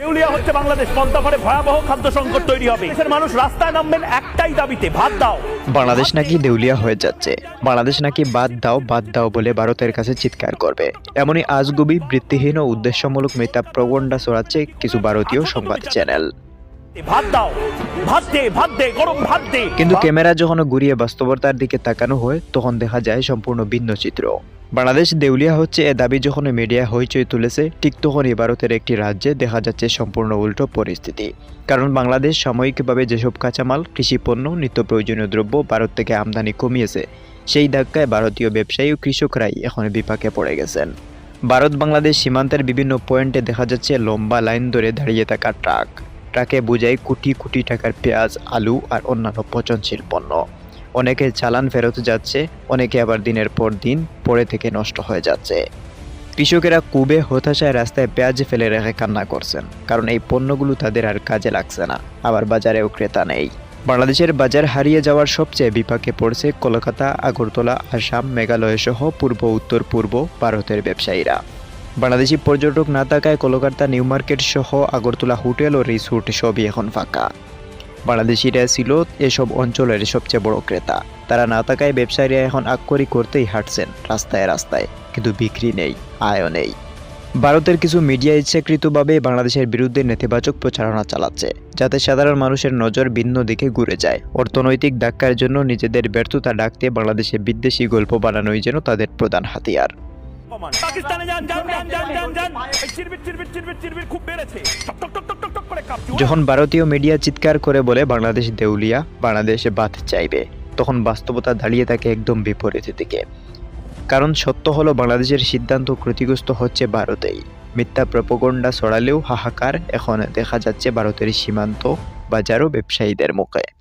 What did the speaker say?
দেউলিয়া হচ্ছে বাংলাদেশ ভয়াবহ খাদ্য সংকট তৈরি হবে। দেশের মানুষ রাস্তায় নামবেন একটাই দাবিতে ভাত দাও। বাংলাদেশ নাকি দেউলিয়া হয়ে যাচ্ছে? বাংলাদেশ নাকি বাদ দাও বাদ দাও বলে ভারতের কাছে চিৎকার করবে। এমনই আজগুবি বৃত্তিহীন ও উদ্দেশ্যমূলক মিথ্যা প্রগণ্ডা ছড়াচ্ছে কিছু ভারতীয় সংবাদ চ্যানেল। ভাত দাও ভাত দে ভাত দে গরম ভাত দে। কিন্তু ক্যামেরা যখন ঘুরিয়ে বাস্তবতার দিকে তাকানো হয় তখন দেখা যায় সম্পূর্ণ ভিন্ন চিত্র। বাংলাদেশ দেউলিয়া হচ্ছে এ দাবি যখন মিডিয়া হইচই তুলেছে, ঠিক তখনই ভারতের একটি রাজ্যে দেখা যাচ্ছে সম্পূর্ণ উল্টো পরিস্থিতি। কারণ বাংলাদেশ সাময়িকভাবে যেসব কাঁচামাল, কৃষিপণ্য, নিত্য প্রয়োজনীয় দ্রব্য ভারত থেকে আমদানি কমিয়েছে, সেই ধাক্কায় ভারতীয় ব্যবসায়ী ও কৃষকরাই এখন বিপাকে পড়ে গেছেন। ভারত বাংলাদেশ সীমান্তের বিভিন্ন পয়েন্টে দেখা যাচ্ছে লম্বা লাইন ধরে দাঁড়িয়ে থাকা ট্রাক। ট্রাকে বোঝাই কোটি কোটি টাকার পেঁয়াজ, আলু আর অন্যান্য পচনশীল পণ্য। অনেকে চালান ফেরত যাচ্ছে, অনেকে আবার দিনের পর দিন পরে থেকে নষ্ট হয়ে যাচ্ছে। কৃষকেরা কুবে হতাশায় রাস্তায় পেঁয়াজ ফেলে রেখে কান্না করছেন, কারণ এই পণ্যগুলো তাদের আর কাজে লাগছে না, আবার বাজারেও ক্রেতা নেই। বাংলাদেশের বাজার হারিয়ে যাওয়ার সবচেয়ে বিপাকে পড়ছে কলকাতা, আগরতলা, আসাম মেঘালয় সহ পূর্ব, উত্তর, পূর্ব ভারতের ব্যবসায়ীরা। বাংলাদেশি পর্যটক না থাকায় কলকাতা নিউ মার্কেট সহ আগরতলা হোটেল ও রিসোর্ট সবই এখন ফাঁকা। বাংলাদেশিরা ছিল এসব অঞ্চলের সবচেয়ে বড় ক্রেতা। তারা না থাকায় ব্যবসায়ীরা এখন আক্ষরি করতেই হাঁটছেন রাস্তায় রাস্তায়, কিন্তু বিক্রি নেই, আয়ও নেই। ভারতের কিছু মিডিয়া ইচ্ছাকৃতভাবে বাংলাদেশের বিরুদ্ধে নেতিবাচক প্রচারণা চালাচ্ছে, যাতে সাধারণ মানুষের নজর ভিন্ন দিকে ঘুরে যায়। অর্থনৈতিক ধাক্কার জন্য নিজেদের ব্যর্থতা ডাকতে বাংলাদেশে বিদ্বেষী গল্প বানানোই যেন তাদের প্রধান হাতিয়ার। পাকিস্তানে যান যান যান যান যান খুব বেড়েছে। যখন ভারতীয় মিডিয়া চিৎকার করে বলে বাংলাদেশ দেউলিয়া, বাংলাদেশে বাদ চাইবে, তখন বাস্তবতা দাঁড়িয়ে থাকে একদম বিপরীত দিকে। কারণ সত্য হলো বাংলাদেশের সিদ্ধান্ত ক্ষতিগ্রস্ত হচ্ছে ভারতেই। মিথ্যা প্রপগণ্ডা ছড়ালেও হাহাকার এখন দেখা যাচ্ছে ভারতের সীমান্ত বাজারও ব্যবসায়ীদের মুখে।